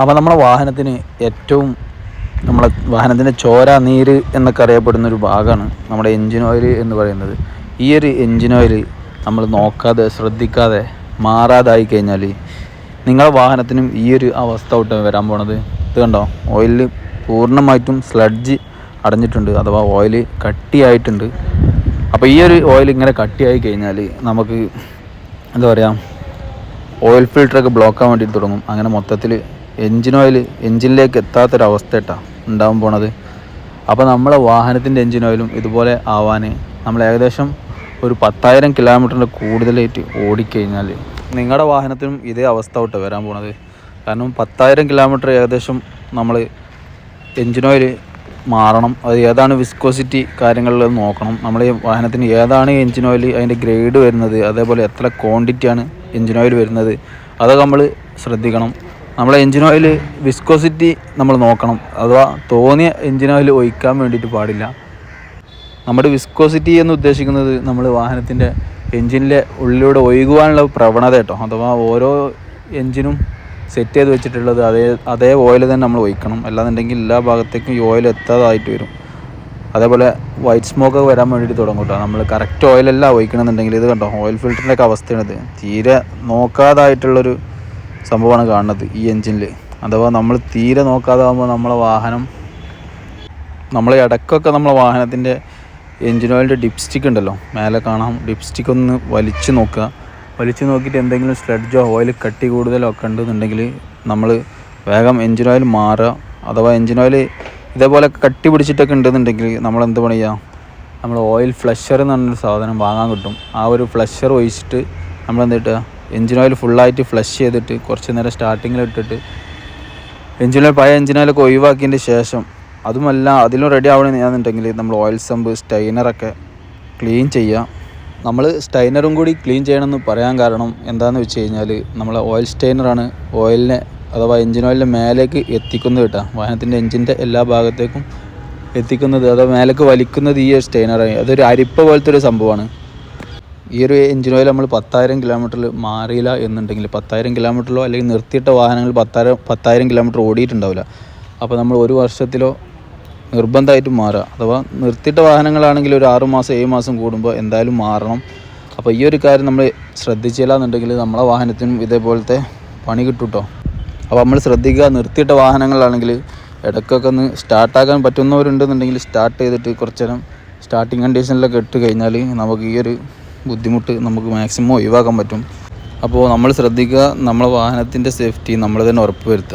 അപ്പോൾ നമ്മുടെ വാഹനത്തിന് ഏറ്റവും നമ്മളെ വാഹനത്തിന്റെ ചോര നീര് എന്നൊക്കെ അറിയപ്പെടുന്ന ഒരു ഭാഗമാണ് നമ്മുടെ എൻജിൻ ഓയിൽ എന്ന് പറയുന്നത്. ഈ ഒരു എൻജിൻ ഓയിൽ നമ്മൾ നോക്കാതെ ശ്രദ്ധിക്കാതെ മാറാതായി കഴിഞ്ഞാൽ നിങ്ങളുടെ വാഹനത്തിനും ഈ ഒരു അവസ്ഥ ഒട്ടും വരാൻ പോണത് ഇത് കണ്ടോ? ഓയിലിൽ പൂർണമായിട്ടും സ്ലഡ്ജ് അടഞ്ഞിട്ടുണ്ട് അഥവാ ഓയിൽ കട്ടിയായിട്ടുണ്ട്. അപ്പോൾ ഈ ഒരു ഓയിൽ ഇങ്ങനെ കട്ടിയായി കഴിഞ്ഞാൽ നമുക്ക് എന്താ പറയുക ഓയിൽ ഫിൽറ്ററൊക്കെ ബ്ലോക്ക് ആവാൻ വേണ്ടി തുടങ്ങും. അങ്ങനെ മൊത്തത്തിൽ എൻജിൻ ഓയിൽ എൻജിനിലേക്ക് എത്താത്തൊരവസ്ഥ ഉണ്ടാകാൻ പോണത്. അപ്പോൾ നമ്മളെ വാഹനത്തിന്റെ എൻജിൻ ഓയിലും ഇതുപോലെ ആവാൻ നമ്മൾ ഏകദേശം ഒരു പത്തായിരം കിലോമീറ്ററിന്റെ കൂടുതലായിട്ട് ഓടിക്കഴിഞ്ഞാൽ നിങ്ങളുടെ വാഹനത്തിനും ഇതേ അവസ്ഥ തൊട്ട് വരാൻ പോണത്. കാരണം പത്തായിരം കിലോമീറ്റർ ഏകദേശം നമ്മൾ എൻജിൻ ഓയിൽ മാറണം. അത് ഏതാണ് വിസ്കോസിറ്റി കാര്യങ്ങളിൽ നോക്കണം. നമ്മൾ ഈ വാഹനത്തിന് ഏതാണ് എൻജിൻ ഓയിൽ അതിന്റെ ഗ്രേഡ് വരുന്നത് അതേപോലെ എത്ര ക്വാണ്ടിറ്റിയാണ് എൻജിൻ ഓയിൽ വരുന്നത് അതൊക്കെ നമ്മൾ ശ്രദ്ധിക്കണം. നമ്മളെ എൻജിൻ ഓയിൽ വിസ്കോസിറ്റി നമ്മൾ നോക്കണം. അഥവാ തോന്നിയ എൻജിൻ ഓയിൽ ഒഴിക്കാൻ വേണ്ടിയിട്ട് പാടില്ല. നമ്മുടെ വിസ്കോസിറ്റി എന്ന് ഉദ്ദേശിക്കുന്നത് നമ്മൾ വാഹനത്തിന്റെ എൻജിനിലെ ഉള്ളിലൂടെ ഒഴുകുവാനുള്ള പ്രവണത കേട്ടോ. അഥവാ ഓരോ എൻജിനും സെറ്റ് ചെയ്ത് വെച്ചിട്ടുള്ളത് അതേ അതേ ഓയിൽ തന്നെ നമ്മൾ ഒഴിക്കണം. അല്ലാന്നുണ്ടെങ്കിൽ എല്ലാ ഭാഗത്തേക്കും ഈ ഓയിൽ എത്താതായിട്ട് വരും. അതേപോലെ വൈറ്റ് സ്മോക്ക് വരാൻ വേണ്ടിയിട്ട് തുടങ്ങും കേട്ടോ. നമ്മൾ കറക്റ്റ് ഓയിലല്ല ഒഴിക്കണമെന്നുണ്ടെങ്കിൽ ഇത് കണ്ടോ? ഓയിൽ ഫിൽറ്ററിന്റെ ഒക്കെ അവസ്ഥയാണിത്. തീരെ നോക്കാതായിട്ടുള്ളൊരു സംഭവമാണ് കാണുന്നത് ഈ എൻജിനിൽ അഥവാ നമ്മൾ തീരെ നോക്കാതാകുമ്പോൾ നമ്മളെ വാഹനം നമ്മൾ ഇടയ്ക്കൊക്കെ നമ്മളെ വാഹനത്തിന്റെ എൻജിൻ ഓയിലിന്റെ ഡിപ്സ്റ്റിക്ക് ഉണ്ടല്ലോ മേലെ കാണാം. ഡിപ്സ്റ്റിക്ക് ഒന്ന് വലിച്ചു നോക്കുക. വലിച്ചു നോക്കിയിട്ട് എന്തെങ്കിലും സ്ലഡ്ജോ ഓയിൽ കട്ടി കൂടുതലോ ഒക്കെ ഉണ്ടെന്നുണ്ടെങ്കിൽ നമ്മൾ വേഗം എൻജിൻ ഓയിൽ മാറുക. അഥവാ എൻജിൻ ഓയിൽ ഇതേപോലെ കട്ടി പിടിച്ചിട്ടൊക്കെ ഉണ്ടെന്നുണ്ടെങ്കിൽ നമ്മൾ എന്ത് പണിയുക നമ്മൾ ഓയിൽ ഫ്ലഷർ എന്ന് പറഞ്ഞൊരു സാധനം വാങ്ങാൻ കിട്ടും. ആ ഒരു ഫ്ലഷർ ഒഴിച്ചിട്ട് നമ്മൾ എന്ത് കിട്ടുക? എൻജിൻ ഓയിൽ ഫുള്ളായിട്ട് ഫ്ലഷ് ചെയ്തിട്ട് കുറച്ച് നേരം സ്റ്റാർട്ടിങ്ങിൽ ഇട്ടിട്ട് എൻജിൻ ഓയിൽ പഴയ എൻജിൻ ഓയിലൊക്കെ ഒഴിവാക്കിയതിന്റെ ശേഷം അതുമല്ല അതിലും റെഡി ആവണമെന്നുണ്ടെങ്കിൽ നമ്മൾ ഓയിൽ സമ്പ് സ്റ്റൈനറൊക്കെ ക്ലീൻ ചെയ്യുക നമ്മൾ സ്റ്റൈനറും കൂടി ക്ലീൻ ചെയ്യണമെന്ന് പറയാൻ കാരണം എന്താണെന്ന് വെച്ച് കഴിഞ്ഞാൽ നമ്മൾ ഓയിൽ സ്റ്റൈനറാണ് ഓയിലിനെ അഥവാ എഞ്ചിൻ ഓയിലിന്റെ മേലേക്ക് എത്തിക്കുന്നത് കേട്ടോ. വാഹനത്തിന്റെ എൻജിന്റെ എല്ലാ ഭാഗത്തേക്കും എത്തിക്കുന്നത് അഥവാ മേലേക്ക് വലിക്കുന്നത് ഈ സ്റ്റൈനറായി അതൊരു അരിപ്പ പോലത്തെ ഒരു സംഭവമാണ്. ഈ ഒരു എൻജിൻ ഓയിൽ നമ്മൾ പത്തായിരം കിലോമീറ്ററിൽ മാറിയില്ല എന്നുണ്ടെങ്കിൽ പത്തായിരം കിലോമീറ്ററിലോ അല്ലെങ്കിൽ നിർത്തിയിട്ട വാഹനങ്ങൾ പത്തായിരം പത്തായിരം കിലോമീറ്റർ ഓടിയിട്ടുണ്ടാവില്ല. അപ്പോൾ നമ്മൾ ഒരു വർഷത്തിലോ നിർബന്ധമായിട്ടും മാറുക. അഥവാ നിർത്തിയിട്ട വാഹനങ്ങളാണെങ്കിൽ ഒരു ആറ് മാസം ഏഴ് മാസം കൂടുമ്പോൾ എന്തായാലും മാറണം. അപ്പോൾ ഈ ഒരു കാര്യം നമ്മൾ ശ്രദ്ധിച്ചില്ല എന്നുണ്ടെങ്കിൽ നമ്മളെ വാഹനത്തിനും ഇതേപോലത്തെ പണി കിട്ടും കേട്ടോ അപ്പോൾ നമ്മൾ ശ്രദ്ധിക്കുക നിർത്തിയിട്ട വാഹനങ്ങളാണെങ്കിൽ ഇടയ്ക്കൊക്കെ ഒന്ന് സ്റ്റാർട്ടാക്കാൻ പറ്റുന്നവരുണ്ടെന്നുണ്ടെങ്കിൽ സ്റ്റാർട്ട് ചെയ്തിട്ട് കുറച്ച് നേരം സ്റ്റാർട്ടിങ് കണ്ടീഷനിലൊക്കെ ഇട്ട് കഴിഞ്ഞാൽ നമുക്ക് ഈ ഒരു ബുദ്ധിമുട്ട് നമുക്ക് മാക്സിമം ഒഴിവാക്കാൻ പറ്റും. അപ്പോൾ നമ്മൾ ശ്രദ്ധിക്കുക നമ്മളെ വാഹനത്തിന്റെ സേഫ്റ്റി നമ്മൾ തന്നെ ഉറപ്പ് വരുത്തുക